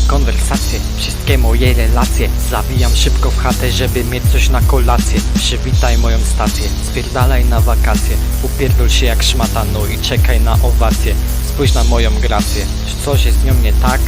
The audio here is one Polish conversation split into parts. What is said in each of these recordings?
konwersacje, wszystkie moje relacje Zawijam szybko w chatę, żeby mieć coś na kolację. Przywitaj moją stację, spierdalaj na wakacje. Upierdol się jak szmata, no i czekaj na owację Spójrz na moją grację, czy coś jest z nią nie tak?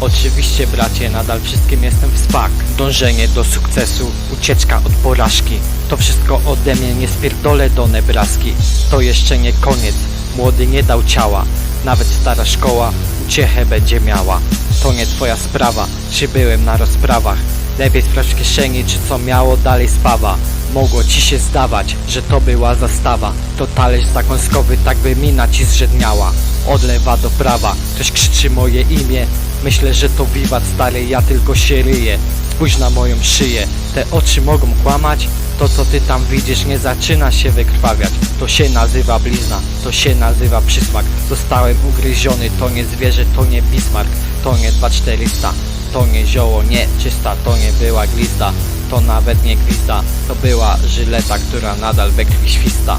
Oczywiście bracie, nadal wszystkim jestem w spak. Dążenie do sukcesu, ucieczka od porażki. To wszystko ode mnie, nie spierdolę do Nebraski. To jeszcze nie koniec, młody nie dał ciała Nawet stara szkoła uciechę będzie miała. To nie twoja sprawa, czy byłem na rozprawach. Lepiej sprawdź w kieszeni, czy co miało dalej spawa. Mogło ci się zdawać, że to była zastawa. To talerz zakąskowy, tak by mina ci zrzedniała Od lewa do prawa, ktoś krzyczy moje imię. Myślę, że to wiwat stary, ja tylko się ryję Spójrz na moją szyję, te oczy mogą kłamać. To co ty tam widzisz nie zaczyna się wykrwawiać. To się nazywa blizna, to się nazywa przysmak. Zostałem ugryziony, to nie zwierzę, to nie Bismarck To nie 2400, to nie zioło, nie czysta To nie była glista, to nawet nie gwizda. To była żyleta, która nadal we krwi śwista